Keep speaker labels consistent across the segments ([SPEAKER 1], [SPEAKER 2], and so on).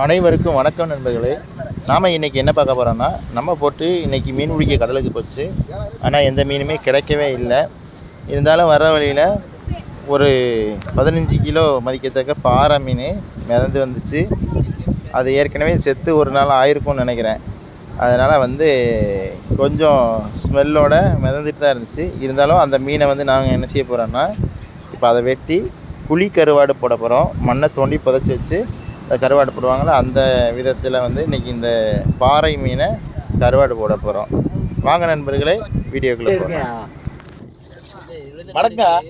[SPEAKER 1] அனைவருக்கும் வணக்கம் நண்பர்களே. நாம் இன்றைக்கி என்ன பார்க்க போகிறோம்னா நம்ம போட்டு இன்றைக்கி மீன் பிடிக்க கடலுக்கு போச்சு. ஆனால் எந்த மீனுமே கிடைக்கவே இல்லை. இருந்தாலும் வர வழியில் ஒரு பதினஞ்சு கிலோ மதிக்கத்தக்க பாறை மீன் மிதந்து வந்துச்சு. அது ஏற்கனவே செத்து ஒரு நாள் ஆயிருக்கும்னு நினைக்கிறேன். அதனால் வந்து கொஞ்சம் ஸ்மெல்லோட மிதந்துட்டு தான் இருந்துச்சு. இருந்தாலும் அந்த மீனை வந்து நாங்கள் என்ன செய்ய போகிறோன்னா இப்போ அதை வெட்டி குழி கருவாடு போட போகிறோம் மண்ணை தோண்டி புதைச்சி வச்சு கருவாடு போடுவாங்கள்ல அந்த விதத்தில் வந்து இன்றைக்கி இந்த பாறை மீனை கருவாடு போட போகிறோம் வாங்க நண்பர்களே வீடியோக்குள்ளே போகிறோம் வணக்கம்.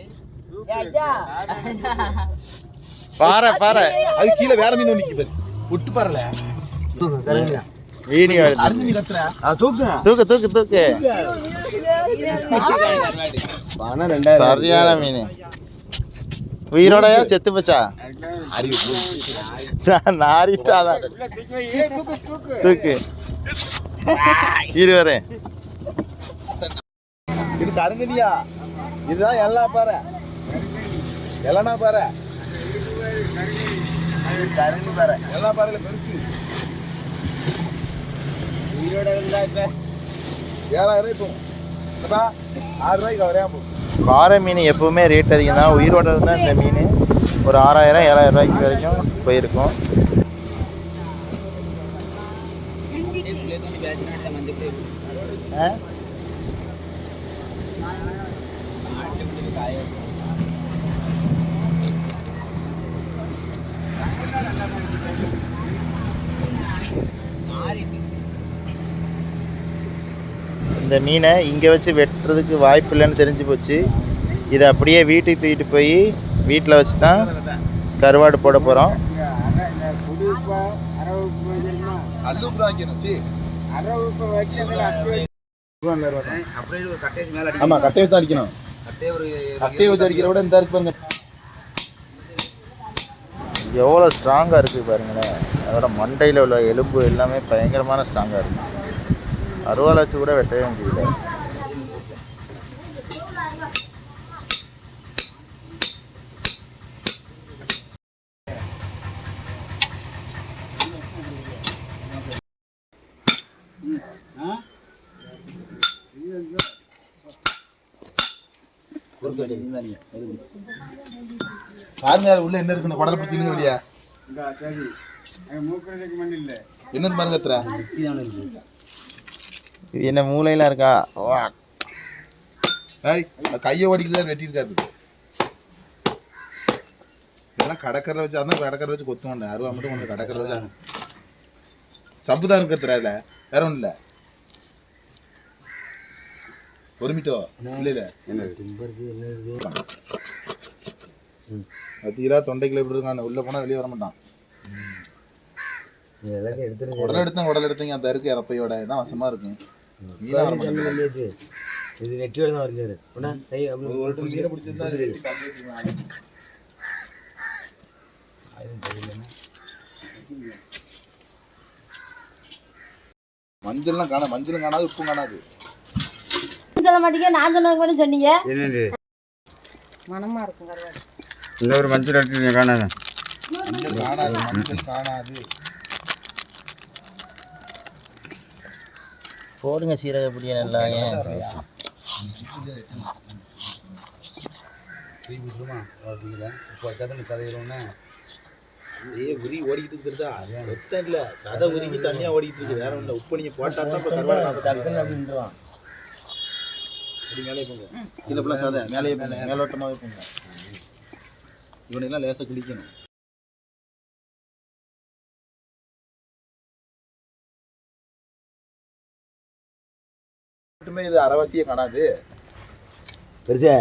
[SPEAKER 1] பாறை பாறை.
[SPEAKER 2] அது கீழே வேற மீன் ஒன்று நிக்குது. விட்டு பாருல
[SPEAKER 1] வீடியோ
[SPEAKER 2] தூக்கு
[SPEAKER 1] தூக்கு. தூக்கு சரியான மீன். உயிரோடயா செத்து போச்சா? நாரிட்டாதான் தூக்கு இது வரேன்.
[SPEAKER 2] இது கருங்கனியா? இதுதான் எல்லா பாறை. எல்லனா பாறை. கருங்கு பாறை. எல்லா பாறையில பெருசு. ஏழாயிரம் இப்போ என்னப்பா? ஆறு ரூபாய்க்கு வரையாம போகும்
[SPEAKER 1] பாறை மீன் எப்பவுமே ரேட் அதிகம் தான் உயிரோட இருந்தால் இந்த மீன் ஒரு ஆறாயிரம் ஏழாயிரம் ரூபாய்க்கு வரைக்கும் போயிருக்கும் ஆ? இந்த மீனை இங்கே வச்சு வெட்டுறதுக்கு வாய்ப்பு இல்லைன்னு தெரிஞ்சு போச்சு. இதை அப்படியே வீட்டுக்கு தூக்கிட்டு போய் வீட்டில் வச்சு தான் கருவாடு போட போகிறோம்
[SPEAKER 2] அல்லூப்பு தான் வைக்கணும் சி ஆமா கட்டையை வச்சு அடிக்கணும். கட்டையை வச்சு அடிக்கிற விட இந்த இருக்கு பாருங்க.
[SPEAKER 1] எவ்வளோ ஸ்ட்ராங்காக இருக்குது பாருங்களேன். அதோட மண்டையில் உள்ள எலும்பு எல்லாமே பயங்கரமான ஸ்ட்ராங்காக இருக்குது அருவாள் வச்சு கூட வெட்டவே முடியல.
[SPEAKER 2] பாருங்க உள்ள என்ன இருக்குன்னு குடல பிடிச்சிருங்க வெளியா. என்னன்னு பாருங்க
[SPEAKER 1] இது என்ன மூளையெல்லாம் இருக்கா?
[SPEAKER 2] அது கையை ஓடிக்கிட்டு வெட்டியிருக்காரு. இதெல்லாம் கடற்கரை வச்சு அதான் கடற்கரை வச்சு கொத்து மாட்டேன் அருவா மட்டும் ஒன்று கடற்கரை வச்சு. சப்பு தான் இருக்கிறது அதில் வேற ஒன்றும் இல்லை ஒரு மீட்டோ இல்லை இல்லை தீரா தொண்டைக்குள்ள எப்படி இருக்கான்? உள்ள போனா வெளியே வர மாட்டான். உடல் எடுத்தேன் உடல் எடுத்தீங்க அந்த இருக்கு இறப்பையோட. தான் வசமா இருக்கும்.
[SPEAKER 3] இது நெட்டியோட தான் வருகிறாரு உடனே கை அப்படி
[SPEAKER 2] ஒரு பிடிச்சிருந்தா அது மஞ்சள்லாம் காணா மஞ்சளும் காணாது உப்பும் காணாது.
[SPEAKER 4] சொல்ல மாட்டீங்க நான் சொன்னது சொன்னீங்க.
[SPEAKER 3] என்னது?
[SPEAKER 4] மனமா இருக்கும் கருவாடு
[SPEAKER 3] இந்த ஒரு மஞ்சள் எடுத்து காணாத.
[SPEAKER 2] மஞ்சள் காணாது மஞ்சள் காணாது.
[SPEAKER 1] போடுங்க சீரக பிடிய நல்லா. ஏன்?
[SPEAKER 2] ஏய் உரி ஓடிக்கிட்டு இருக்கிறதா? வெத்தம் இல்ல. சதை உருகி தனியா ஓடிக்கிட்டு இருக்கு. வேற ஒண்ணும் உப்பு நீங்க போட்டா தான் இப்ப கருவாடு சாப்பிடலாம். அப்படி மேலே போங்க. கீழே ஃபுல்லாக சதை. மேலேயே போங்க. மேலோட்டமாவே போங்க. இவனையெல்லாம் லேசா கிழிக்கணும். மட்டுமே இது அரைவாசியே காணாது.
[SPEAKER 3] பெருசா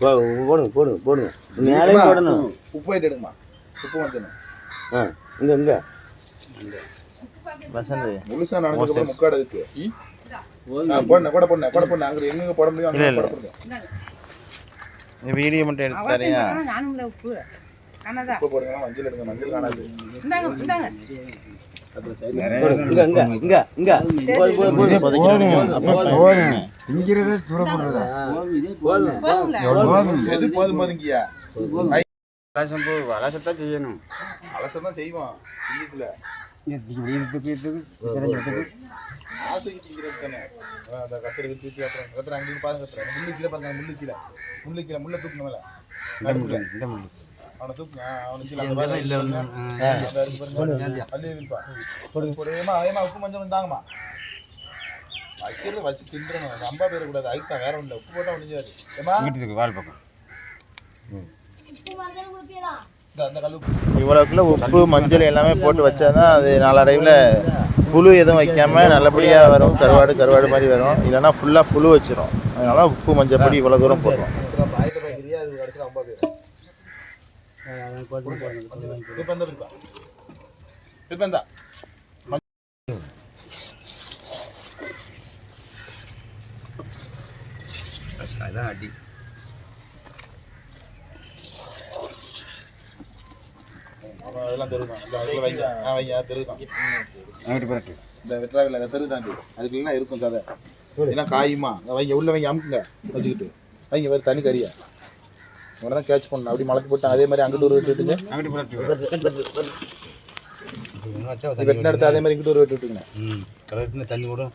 [SPEAKER 3] போடுங்க போடுங்க போடுங்க. மேலே போடணும்.
[SPEAKER 2] உப்பு வாங்கிட்டு எடுங்கம்மா. உப்பு வந்துடணும்
[SPEAKER 3] ஆ இங்க இங்க.
[SPEAKER 1] வசந்த்
[SPEAKER 2] முழுசா நடந்ததுக்கு முக்காடு இருக்கு போடணும் கூட போடணும் கூட போடணும் அங்க எங்க போட முடியும் அங்க போட
[SPEAKER 1] இந்த வீடியோ மட்டும் எடுத்து
[SPEAKER 4] காணாதா
[SPEAKER 2] உப்பு. போடுங்க மஞ்சள் எடுங்க மஞ்சள் காணாது. எது போதும் போதுங்கய்யா
[SPEAKER 3] வளசம்பு வளசத்தான் செய்யணும்.
[SPEAKER 2] அலசம் தான் செய்வோம் இங்கிலீஷ்ல. ஆசைக்கு திங்கிறது தானே அதான் அந்த கத்திரி வச்சு வச்சு பாருங்க கத்திரி. முள்ளு கீழே பாருங்க முள்ளு கீழே முள்ளு கீழே முள்ளை தூக்கணும் மேலே நடுப்புல. அவனை தூக்குங்க அவனுக்கு. ஏம்மா, ஏம்மா, உப்பு மஞ்சள் தாங்கம்மா. வைக்கிறத வச்சு தின்றணும். ரொம்ப பேரக்கூடாது அதுக்கு தான் வேற ஒன்றும் உப்பு போட்டால் ஒழிஞ்சாது ஏமா கல் உப்பு
[SPEAKER 1] இவ்வளோக்குள்ள உப்பு. மஞ்சள். எல்லாமே போட்டு வச்சா தான் அது நாளடைவில் புழு எதுவும் வைக்காம நல்லபடியாக வரும். கருவாடு கருவாடு மாதிரி வரும். இல்லைன்னா ஃபுல்லாக புழு வச்சிரும். அதனால உப்பு மஞ்சள் பொடி இவ்வளோ தூரம் போடுறோம்
[SPEAKER 2] ஆயிரத்தி பாய்க்கிறியா அது கடைசியில் ரொம்ப பேர் இப்போ
[SPEAKER 3] அதான் அடி
[SPEAKER 2] அதெல்லாம் தெருதான் இந்த வைங்க ஆ வைங்க தெருதான் இந்த வெற்றாவில் தெரு தாண்டி அதுக்குலாம் இருக்கும் சதை இதெல்லாம் காயுமா அதை வைங்க உள்ள வைங்க அமுக்குங்க வச்சுக்கிட்டு வைங்க வேறு தனி கறியா இவனை தான் கேட்ச் பண்ணணும். அப்படி மலத்து போட்டு அதே மாதிரி அங்கிட்டு ஒரு வெட்டு விட்டுங்க. வெட்டின எடுத்து அதே மாதிரி இங்கிட்டு ஒரு வெட்டு விட்டுங்க.
[SPEAKER 3] தண்ணி விடும்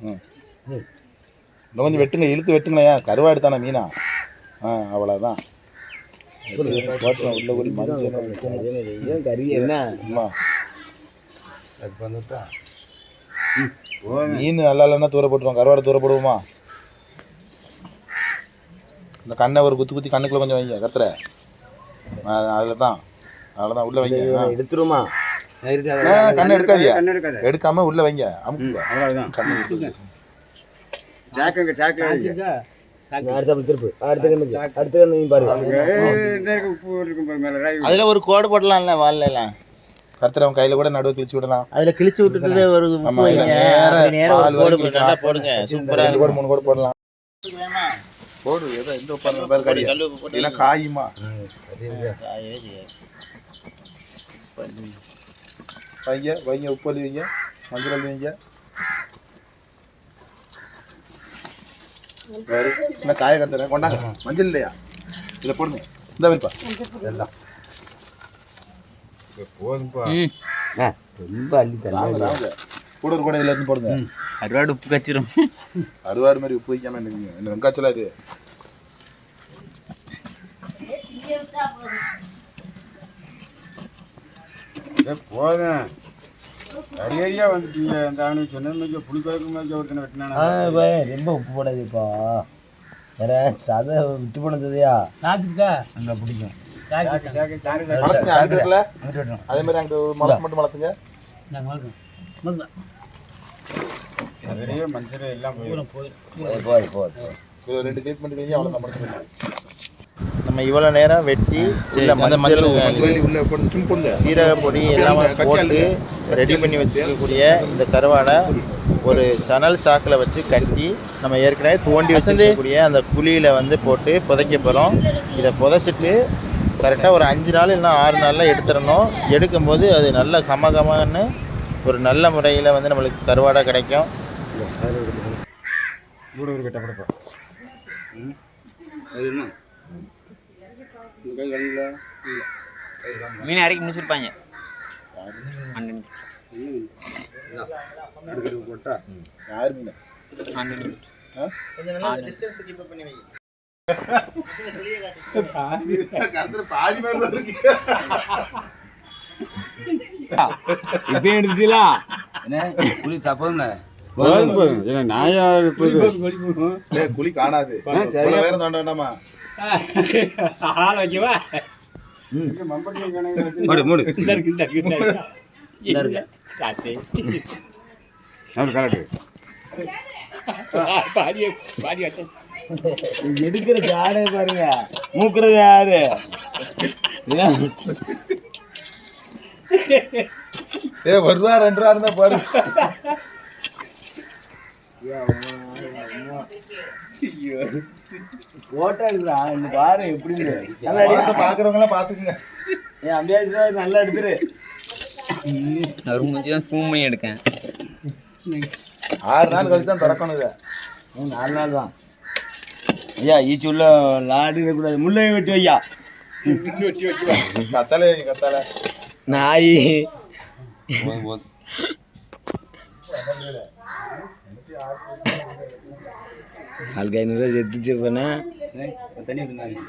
[SPEAKER 2] ம். இன்னும் கொஞ்சம் வெட்டுங்க இழுத்து வெட்டுங்களேன் ஏன்? கருவாடு தானே மீனா? ஆ அவ்வளோதான் உள்ள மஞ்சள்
[SPEAKER 3] ஏன் கறி என்ன?
[SPEAKER 2] அம்மா.
[SPEAKER 3] அது வந்துட்டா
[SPEAKER 2] மீன் நல்லா இல்லைன்னா தூர போட்டுருவோம். கருவாடு தூர போடுவோமா? இந்த கண்ணை ஒரு குத்து குத்தி கண்ணுக்குள்ள கொஞ்சம் வைங்க கத்துற அதில் தான் அதில் தான் உள்ள வைங்க.
[SPEAKER 3] எடுத்துருமா
[SPEAKER 2] கண்ணை எடுக்காதியா எடுக்காம உள்ள வைங்க. அமுக்குங்க.
[SPEAKER 3] அவ்வளோதான்
[SPEAKER 2] கண்ணு
[SPEAKER 3] சாக்குங்க சாக்கில் அடுத்த திருப்பு. அடுத்த கண்ணு அடுத்த கண்ணு நீ பாரு. உப்பு இருக்கும் பாரு மேலே
[SPEAKER 1] அதில் ஒரு கோடு போடலாம்ல வால்ல எல்லாம்
[SPEAKER 2] கத்துறவன் கையில கூட நடுவு கிழிச்சு விடலாம்.
[SPEAKER 1] அதில் கிழிச்சு விட்டுட்டு ஒரு கோடு போடுங்க. இருக்கும்
[SPEAKER 2] கூட மூணு கூட போடலாம். போடு ஏதோ எந்த உட்கார்ந்து பேர்
[SPEAKER 1] போட்டு
[SPEAKER 2] இதெல்லாம் காயுமா. வைங்க வைங்க உப்பு அள்ளி வைங்க மஞ்சள் அள்ளி வைங்க. காய கத்துறேன் கொண்டாங்க. மஞ்சள் இல்லையா? இதை போடுங்க. இந்த வைப்பா எல்லாம்
[SPEAKER 3] போதும்பா. ரொம்ப அள்ளி
[SPEAKER 2] வாங்க கூட ஒரு கூட இதுல இருந்து போடுங்க.
[SPEAKER 1] அறுவாடு உப்பு கச்சிரும்
[SPEAKER 2] அறுவாடு மாதிரி உப்பு வைக்காம என்னங்க என்ன வெங்காச்சலா இது
[SPEAKER 3] போதும் அரியறியா வந்துட்டீங்க. அந்த ஆணி சொன்னது மாதிரி புளிக்குழம்பு மாதிரி ஒருத்தனை வெட்டினானா
[SPEAKER 1] ரொம்ப உப்பு போடாதுப்பா வேற சதை விட்டு போனதையா அங்கே பிடிக்கும்.
[SPEAKER 2] அதே மாதிரி மட்டும்
[SPEAKER 3] நிறைய மஞ்சள் எல்லாம் போயிடும்.
[SPEAKER 2] ரெண்டு கிளிப் அவ்வளோதான் மலத்துங்க
[SPEAKER 1] நம்ம இவ்வளோ நேரம் வெட்டி உள்ள
[SPEAKER 2] மஞ்சள்
[SPEAKER 1] சீரக பொடி எல்லாமே போட்டு ரெடி பண்ணி வச்சிருக்கக்கூடிய இந்த கருவாடை ஒரு சணல் சாக்கில் வச்சு கட்டி நம்ம ஏற்கனவே தோண்டி வச்சிருக்கக்கூடிய அந்த குழியில் வந்து போட்டு புதைக்க போகிறோம் இதை புதைச்சிட்டு கரெக்டாக ஒரு அஞ்சு நாள் இல்லைன்னா ஆறு நாளில் எடுத்துடணும். எடுக்கும்போது அது நல்ல கம கமன்னு ஒரு நல்ல முறையில் வந்து நம்மளுக்கு கருவாடை கிடைக்கும்.
[SPEAKER 5] மீன் இறக்கி முடிச்சிருப்பாங்க.
[SPEAKER 2] யார் மீன் பாடி இருக்கு
[SPEAKER 3] இப்போ எடுத்துட்டீங்களா என்ன? புளி தப்போங்க போதும் போதும் ஏன்னா நாயா இருப்பது?
[SPEAKER 2] டேய், குழி காணாது. இவ்வளவு வேற தாண்ட வேண்டாமா
[SPEAKER 3] மூடு மூடு. அவர் கரெக்டு?
[SPEAKER 1] எடுக்கிற ஜாடை பாருங்க. மூக்குறது யாரு?
[SPEAKER 2] ஏ ஒரு ரூபா ரெண்டு ரூபா இருந்தா பாரு.
[SPEAKER 1] போட்டோ எடுக்கிறா இந்த பாரு எப்படி
[SPEAKER 2] பாக்குறவங்க எல்லாம் பாத்துக்குங்க.
[SPEAKER 1] என் அம்பியாச்சு நல்லா எடுத்துரு.
[SPEAKER 5] அவர் முடிச்சு தான் பண்ணி எடுக்கேன்.
[SPEAKER 2] ஆறு நாள் கழிச்சு தான் திறக்கணும் இதை.
[SPEAKER 1] நாலு நாள் தான்
[SPEAKER 3] ஐயா ஈச்சு உள்ள லாடு இருக்கக்கூடாது முள்ளை வெட்டி வையா.
[SPEAKER 2] கத்தாலே கத்தாலே.
[SPEAKER 3] நாய். நாளைக்கு ஐநூறுரூவா செத்துச்சு பண்ணேன்
[SPEAKER 2] தண்ணி ஊத்துனாங்க.